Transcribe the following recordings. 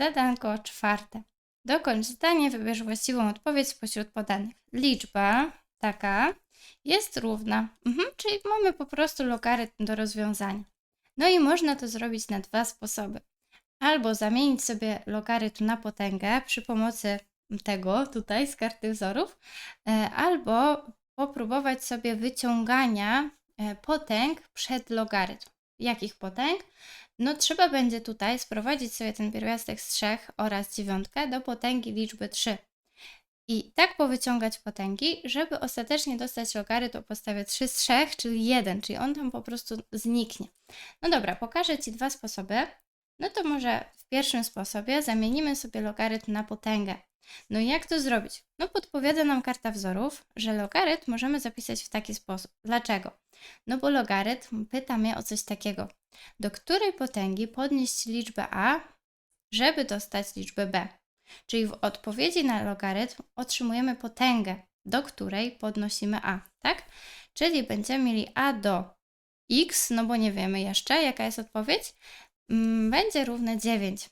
Zadanko czwarte. Dokończ zdanie, wybierz właściwą odpowiedź spośród podanych. Liczba taka jest równa, mhm, czyli mamy po prostu logarytm do rozwiązania. No i można to zrobić na dwa sposoby. Albo zamienić sobie logarytm na potęgę przy pomocy tego tutaj z karty wzorów, e, albo popróbować sobie wyciągania e, potęg przed logarytm. Jakich potęg? No trzeba będzie tutaj sprowadzić sobie ten pierwiastek z 3 oraz dziewiątkę do potęgi liczby 3. I tak powyciągać potęgi, żeby ostatecznie dostać logarytm o podstawie 3 z 3, czyli 1, czyli on tam po prostu zniknie. No dobra, pokażę Ci dwa sposoby. No to może w pierwszym sposobie zamienimy sobie logarytm na potęgę. No i jak to zrobić? No podpowiada nam karta wzorów, że logarytm możemy zapisać w taki sposób. Dlaczego? No bo logarytm pyta mnie o coś takiego. Do której potęgi podnieść liczbę a, żeby dostać liczbę b? Czyli w odpowiedzi na logarytm otrzymujemy potęgę, do której podnosimy a, tak? Czyli będziemy mieli a do x, no bo nie wiemy jeszcze, jaka jest odpowiedź, mm, będzie równe 9.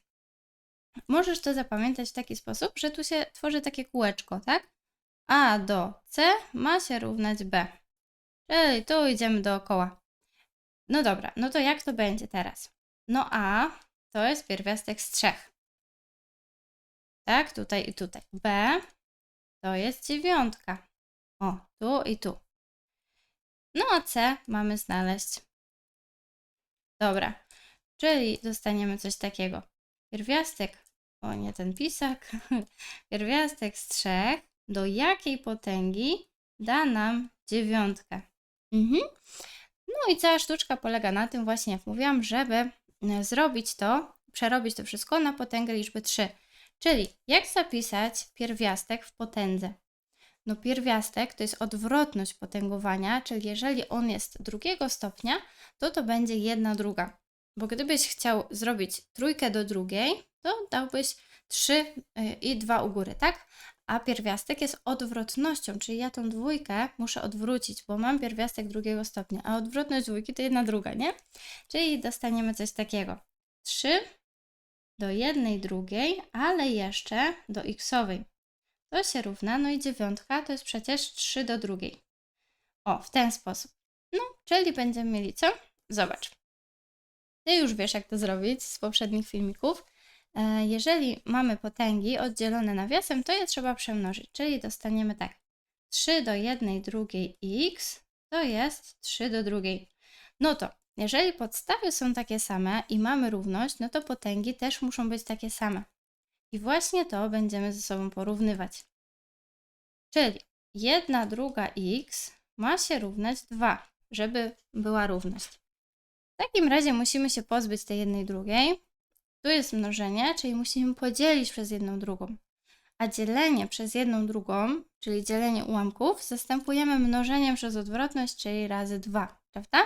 Możesz to zapamiętać w taki sposób, że tu się tworzy takie kółeczko, tak? A do C ma się równać B. Czyli tu idziemy dookoła. No dobra, no to jak to będzie teraz? No A to jest pierwiastek z trzech. Tak, tutaj i tutaj. B to jest dziewiątka. O, tu i tu. No a C mamy znaleźć. Dobra, czyli dostaniemy coś takiego. Pierwiastek, o nie ten pisak, pierwiastek z trzech do jakiej potęgi da nam dziewiątkę? Mhm. No i cała sztuczka polega na tym właśnie, jak mówiłam, żeby e, zrobić to, przerobić to wszystko na potęgę liczby 3. Czyli jak zapisać pierwiastek w potędze? No pierwiastek to jest odwrotność potęgowania, czyli jeżeli on jest drugiego stopnia, to to będzie jedna druga. Bo gdybyś chciał zrobić trójkę do drugiej, to dałbyś 3 e, i 2 u góry, tak? A pierwiastek jest odwrotnością, czyli ja tą dwójkę muszę odwrócić, bo mam pierwiastek drugiego stopnia, a odwrotność dwójki to jedna druga, nie? Czyli dostaniemy coś takiego. 3 do jednej drugiej, ale jeszcze do xowej. To się równa, no i dziewiątka to jest przecież 3 do drugiej. O, w ten sposób. No, czyli będziemy mieli co? Zobacz. Ty już wiesz, jak to zrobić z poprzednich filmików. E, jeżeli mamy potęgi oddzielone nawiasem, to je trzeba przemnożyć, czyli dostaniemy tak. 3 do 1 drugiej x to jest 3 do drugiej. No to jeżeli podstawy są takie same i mamy równość, no to potęgi też muszą być takie same. I właśnie to będziemy ze sobą porównywać. Czyli 1 druga x ma się równać 2, żeby była równość. W takim razie musimy się pozbyć tej jednej drugiej, tu jest mnożenie, czyli musimy podzielić przez jedną drugą. A dzielenie przez jedną drugą, czyli dzielenie ułamków, zastępujemy mnożeniem przez odwrotność, czyli razy 2, prawda?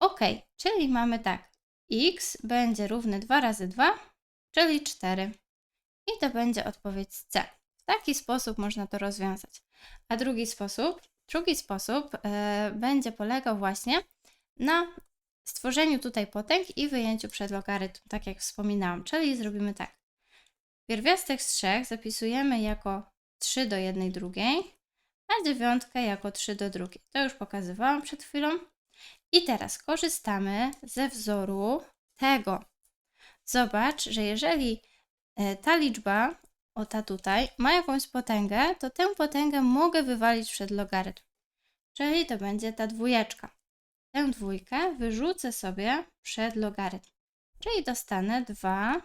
Ok, czyli mamy tak. x będzie równy 2 razy 2, czyli 4. I to będzie odpowiedź C. W taki sposób można to rozwiązać. A drugi sposób, drugi sposób yy, będzie polegał właśnie na stworzeniu tutaj potęg i wyjęciu przed logarytm, tak jak wspominałam. Czyli zrobimy tak. Pierwiastek z 3 zapisujemy jako 3 do 1 drugiej, a dziewiątkę jako 3 do drugiej. To już pokazywałam przed chwilą. I teraz korzystamy ze wzoru tego. Zobacz, że jeżeli e, ta liczba, o ta tutaj, ma jakąś potęgę, to tę potęgę mogę wywalić przed logarytm. Czyli to będzie ta dwójeczka tę dwójkę wyrzucę sobie przed logarytm. Czyli dostanę 2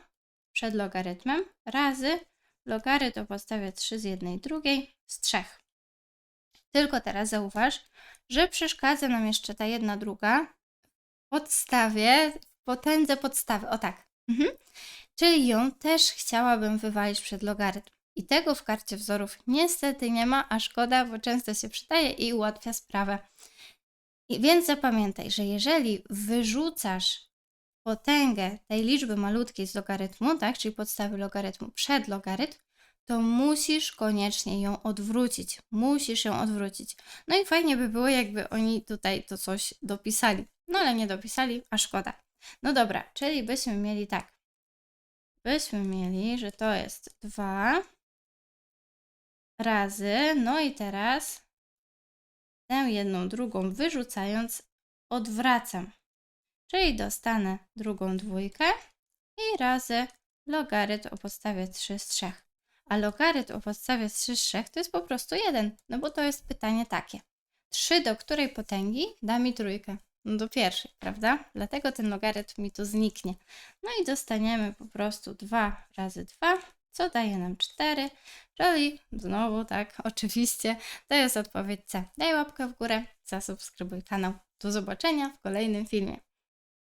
przed logarytmem razy logarytm o podstawie 3 z jednej drugiej z 3. Tylko teraz zauważ, że przeszkadza nam jeszcze ta jedna druga w podstawie, w potędze podstawy. O tak. Mhm. Czyli ją też chciałabym wywalić przed logarytm. I tego w karcie wzorów niestety nie ma, a szkoda, bo często się przydaje i ułatwia sprawę. Więc zapamiętaj, że jeżeli wyrzucasz potęgę tej liczby malutkiej z logarytmu, tak, czyli podstawy logarytmu przed logarytm, to musisz koniecznie ją odwrócić. Musisz ją odwrócić. No i fajnie by było, jakby oni tutaj to coś dopisali. No ale nie dopisali, a szkoda. No dobra, czyli byśmy mieli tak. byśmy mieli, że to jest 2 razy, no i teraz tę jedną drugą wyrzucając odwracam. Czyli dostanę drugą dwójkę i razy logarytm o podstawie 3 z 3. A logarytm o podstawie 3 z 3 to jest po prostu 1, no bo to jest pytanie takie. 3 do której potęgi da mi trójkę? No do pierwszej, prawda? Dlatego ten logarytm mi tu zniknie. No i dostaniemy po prostu 2 razy 2, co daje nam 4, czyli znowu tak, oczywiście, to jest odpowiedź C. Daj łapkę w górę, zasubskrybuj kanał. Do zobaczenia w kolejnym filmie.